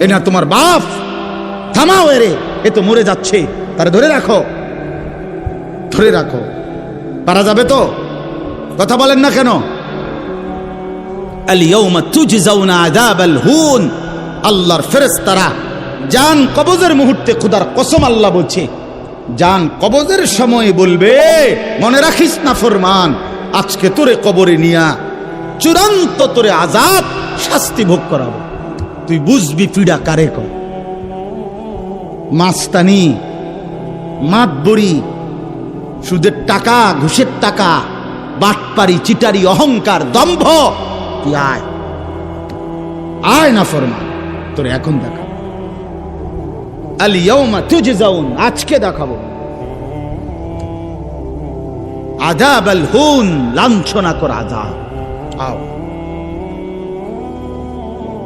এ না তোমার বাপ। থামাও এরে, এ তো মরে যাচ্ছে। তারে ধরে রাখো। ধরে রাখো। পারা যাবে তো? কথা বলেন না কেন? ফেরেশতারা জান কবজের মুহূর্তে কসম বলছে, জান কবজের সময় বলবে, মনে রাখিস না আজকে তোরে কবরে নিয়া চূড়ান্ত তোরে আজাদ শাস্তি ভোগ করাবো। তুই বুঝবি পীড়া কারে কর মাস্তানি মাতবড়ি সুদের টাকা, ঘুষের টাকা, বাটপারি, চিটারি, অহংকার, দম্ভ। তুই আয়। আয় না ফরমান তোর এখন দেখা। আল ইয়াউমা তুজজাউন, আজকে দেখাবো। আযাব আল হুন লাঞ্ছনা কর আযাব। আও।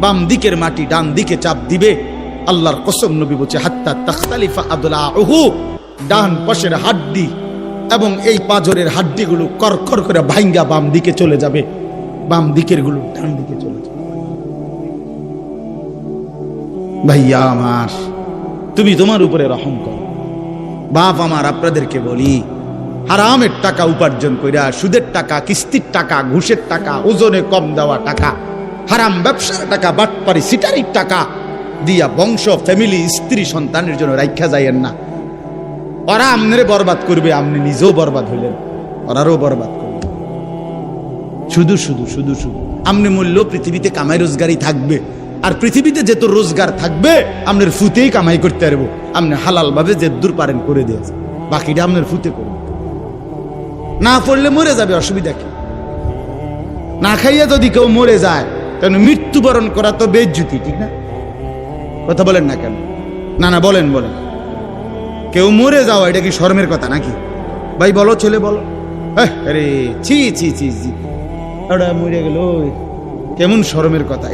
বাম দিকের মাটি ডান দিকে চাপ দিবে। আল্লাহর কসম নবী বলছে, হাত্তা তাখতালিফা আদলাহু ডান পাশের হাড্ডি এবং এই পাজরের হাড্ডিগুলো করকর করে ভাঙ্গা বাম দিকে চলে যাবে। বাম দিকেরগুলো ডান দিকে চলে যাবে। ভাইয়া আমার, তুমি তোমার উপরে রহম করো। বাপ আমার, আপনাদেরকে বলি, হারামের টাকা উপার্জন কইরা সুদের টাকা, কিস্তির টাকা, ঘুষের টাকা, ওজনে কম দেওয়া টাকা হারাম ব্যবসার টাকা, বাটপারি, সিটারির টাকা দিয়া বংশ ফ্যামিলি স্ত্রী, সন্তানের জন্য রাইখা যাইয়েন না। ওরা আমনে বরবাদ করবে আপনি নিজেও বরবাদ হইলেন। ওরারও বরবাদ করবে। শুধু শুধু শুধু শুধু। আমনে মূল্য পৃথিবীতে কামাই রোজগারই থাকবে। আর পৃথিবীতে যে তোর রোজগার থাকবে আপনার ফুতেই কামাই করতে পারব। আপনি হালাল ভাবে যে দূর পারেন করে দিয়েছে বাকিটা আপনার ফুতে করবে না পড়লে মরে যাবে, অসুবিধা কি? না খাইয়া যদি কেউ মরে যায় তাহলে মৃত্যুবরণ করা তো বেজ্জুতি, ঠিক না? কথা বলেন না কেন? না না, বলেন বলেন। কেউ মরে যাওয়া, এটা কি শর্মের কথা নাকি? ভাই, বলো, ছেলে, বলো। আরে, ছি ছি ছি ছি। ওটা মরে গেল কেমন শরমের কথা